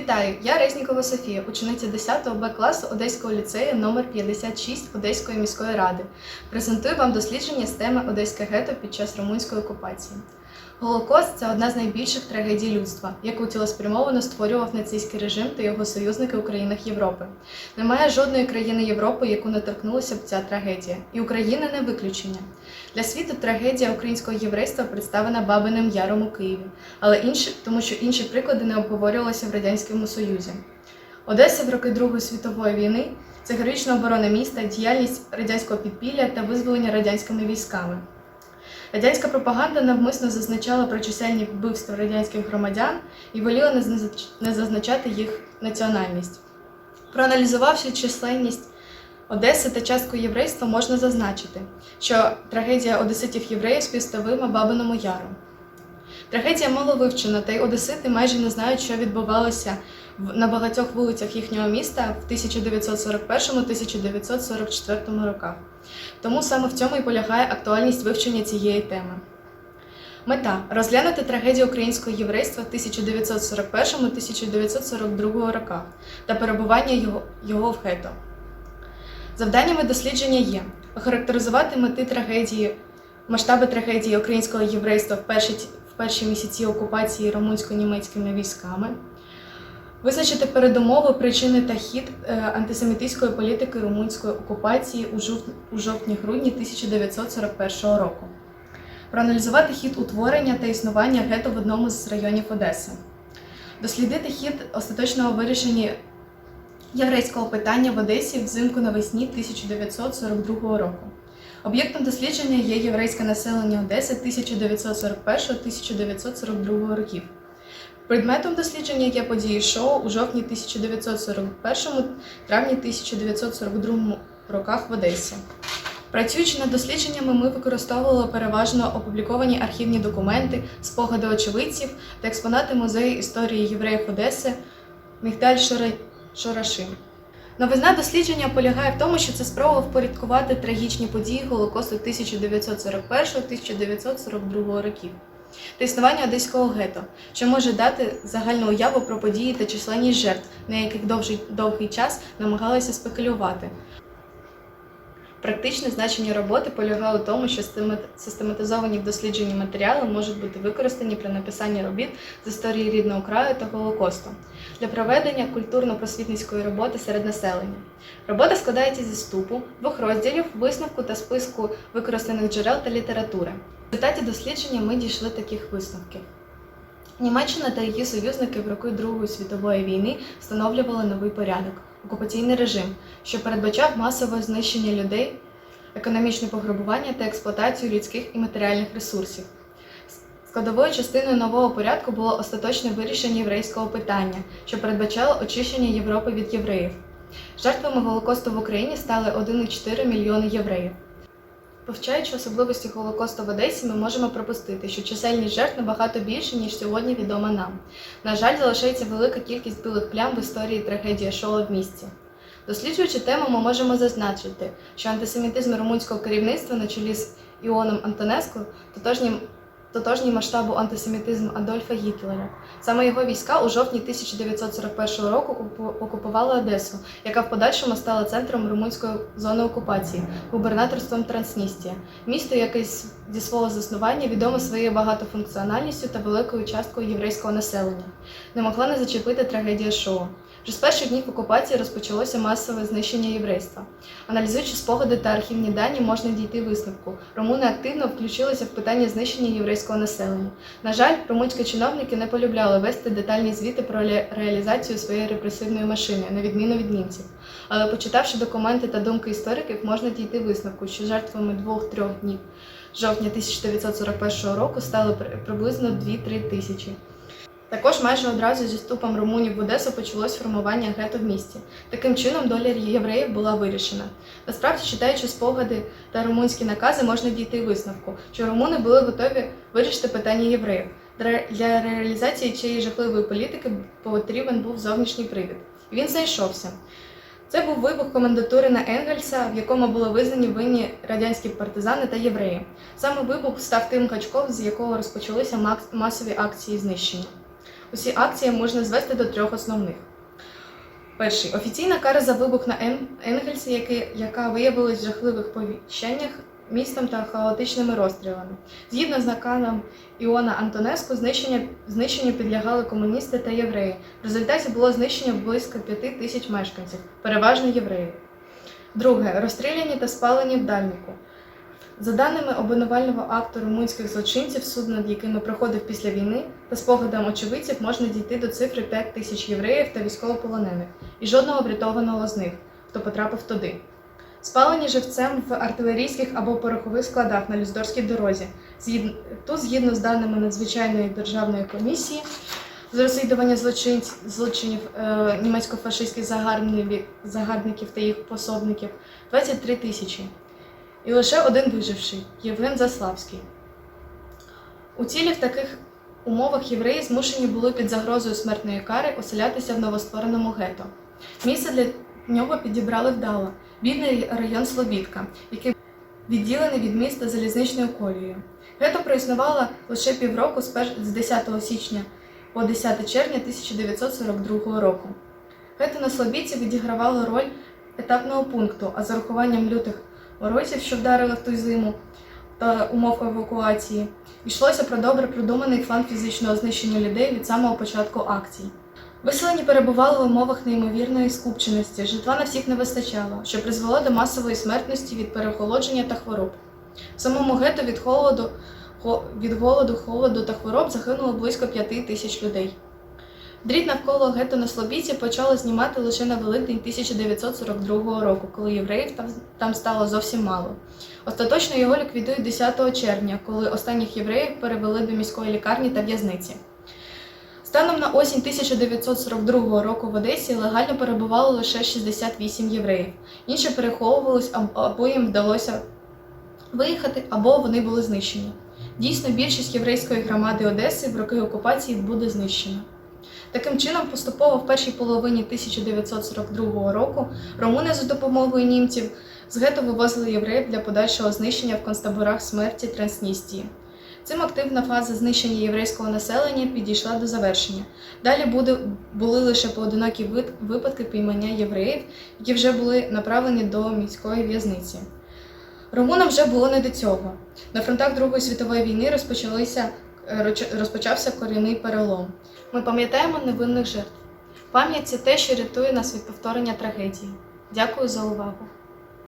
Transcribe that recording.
Вітаю! Я Резнікова Софія, учениця 10 Б класу Одеського ліцею номер 56 Одеської міської ради. Презентую вам дослідження з теми Одеське гетто під час румунської окупації. Голокост це одна з найбільших трагедій людства, яку цілеспрямовано створював нацистський режим та його союзники у країнах Європи. Немає жодної країни Європи, яку не торкнулася б ця трагедія, і Україна не виключення. Для світу трагедія українського єврейства представлена Бабиним Яром у Києві, але інші, тому що інші приклади не обговорювалися в Радянському Союзі. Одеса в роки Другої світової війни це героїчна оборона міста, діяльність радянського підпілля та визволення радянськими військами. Радянська пропаганда навмисно зазначала про чисельні вбивства радянських громадян і воліла не зазначати їх національність. Проаналізувавши численність Одеси та частку єврейства, можна зазначити, що трагедія одеситів євреїв співставима Бабиному Яру. Трагедія мало вивчена, та й одесити майже не знають, що відбувалося на багатьох вулицях їхнього міста в 1941-1944 роках. Тому саме в цьому і полягає актуальність вивчення цієї теми. Мета розглянути трагедію українського єврейства в 1941-1942 роках та перебування його, в гетто. Завданнями дослідження є охарактеризувати мети трагедії, масштаби трагедії українського єврейства в перші, перші місяці окупації румунсько-німецькими військами, визначити передумови, причини та хід е, антисемітської політики румунської окупації у жовтні-грудні 1941 року, проаналізувати хід утворення та існування гетто в одному з районів Одеси, дослідити хід остаточного вирішення єврейського питання в Одесі взимку навесні 1942 року. Об'єктом дослідження є єврейське населення Одеси 1941-1942 років. Предметом дослідження є події шоу у жовтні 1941, травні 1942 роках в Одесі. Працюючи над дослідженнями, ми використовували переважно опубліковані архівні документи, спогади очевидців та експонати музею історії євреїв Одеси Мігдаль Шора- Шорашим. Новизна дослідження полягає в тому, що це спроба впорядкувати трагічні події Голокосту 1941-1942 років та існування одеського гетто, що може дати загальну уяву про події та численність жертв, на яких довгий, довгий час намагалися спекулювати. Практичне значення роботи полягає у тому, що систематизовані в дослідженні матеріали можуть бути використані при написанні робіт з історії рідного краю та Голокосту для проведення культурно-просвітницької роботи серед населення. Робота складається зі ступу, двох розділів, висновку та списку використаних джерел та літератури. В результаті дослідження ми дійшли таких висновків. Німеччина та її союзники в роки Другої світової війни встановлювали новий порядок окупаційний режим, що передбачав масове знищення людей, економічне пограбування та експлуатацію людських і матеріальних ресурсів. Складовою частиною нового порядку було остаточне вирішення єврейського питання, що передбачало очищення Європи від євреїв. Жертвами Голокосту в Україні стали 1,4 мільйони євреїв. Вивчаючи особливості Голокосту в Одесі, ми можемо пропустити, що чисельність жертв набагато більше, ніж сьогодні відома нам. На жаль, залишається велика кількість білих плям в історії трагедії Шоу в місті. Досліджуючи тему, ми можемо зазначити, що антисемітизм румунського керівництва на чолі з Іоном Антонеско тотожній, тотожній масштабу антисемітизму Адольфа Гітлера. Саме його війська у жовтні 1941 року окупу- окупували Одесу, яка в подальшому стала центром румунської зони окупації, губернаторством Трансністрія. Місто, яке зі свого заснування відоме своєю багатофункціональністю та великою часткою єврейського населення. Не могла не зачепити трагедія Шоу. Вже з перших днів окупації розпочалося масове знищення єврейства. Аналізуючи спогади та архівні дані, можна дійти висновку. Румуни активно включилися в питання знищення єврейського населення. На жаль, румунські чиновники не полюбляли вести детальні звіти про реалізацію своєї репресивної машини, на відміну від німців. Але почитавши документи та думки істориків, можна дійти висновку, що жертвами двох-трьох днів жовтня 1941 року стали приблизно 2-3 тисячі. Також майже одразу зі ступом румунів в Одесу почалось формування гетто в місті. Таким чином, доля євреїв була вирішена. Насправді, читаючи спогади та румунські накази, можна дійти висновку, що румуни були готові вирішити питання євреїв. Для- реалізації цієї жахливої політики потрібен був зовнішній привід. Він знайшовся. Це був вибух комендатури на Енгельса, в якому були визнані винні радянські партизани та євреї. Саме вибух став тим гачком, з якого розпочалися масові акції знищення. Усі акції можна звести до трьох основних. Перший офіційна кара за вибух на Енгельсі, яка виявилась в жахливих повіщеннях містом та хаотичними розстрілами. Згідно з наказом Іона Антонеску, знищення, знищенню підлягали комуністи та євреї. В результаті було знищено близько п'яти тисяч мешканців, переважно євреїв. Друге розстріляні та спалені в Дальнику. За даними обвинувального акту румунських злочинців, суд, над якими проходив після війни, та спогадам очевидців можна дійти до цифри 5 тисяч євреїв та військовополонених, і жодного врятованого з них, хто потрапив туди. Спалені живцем в артилерійських або порохових складах на Люздорській дорозі. Тут, згідно з даними надзвичайної державної комісії з розслідування злочинців, злочинів е, німецько-фашистських загарбників та їх пособників 23 тисячі. І лише один виживший Євген Заславський. У цілі в таких умовах євреї змушені були під загрозою смертної кари оселятися в новоствореному гетто. Місце для нього підібрали вдало бідний район Слобідка, який відділений від міста залізничною колією. Гетто проіснувало лише півроку з 10 січня по 10 червня 1942 року. Гетто на Слобідці відігравало роль етапного пункту, а з урахуванням лютих морозів, що вдарили в ту зиму, та умов евакуації, йшлося про добре продуманий план фізичного знищення людей від самого початку акцій. Виселені перебували в умовах неймовірної скупченості, житла на всіх не вистачало, що призвело до масової смертності від переохолодження та хвороб. В самому гетто від холоду, хо- від голоду, холоду та хвороб загинуло близько п'яти тисяч людей. Дріт навколо гетто на Слобідці почали знімати лише на Великдень 1942 року, коли євреїв там, там стало зовсім мало. Остаточно його ліквідують 10 червня, коли останніх євреїв перевели до міської лікарні та в'язниці. Станом на осінь 1942 року в Одесі легально перебувало лише 68 євреїв. Інші переховувались або їм вдалося виїхати, або вони були знищені. Дійсно, більшість єврейської громади Одеси в роки окупації буде знищена. Таким чином, поступово в першій половині 1942 року румуни за допомогою німців з гетто вивозили євреїв для подальшого знищення в концтаборах смерті Трансністії. Цим активна фаза знищення єврейського населення підійшла до завершення. Далі буде, були лише поодинокі випадки піймання євреїв, які вже були направлені до міської в'язниці. Румунам вже було не до цього. На фронтах Другої світової війни розпочалися, розпочався корінний перелом. Ми пам'ятаємо невинних жертв. Пам'ять це те, що рятує нас від повторення трагедії. Дякую за увагу.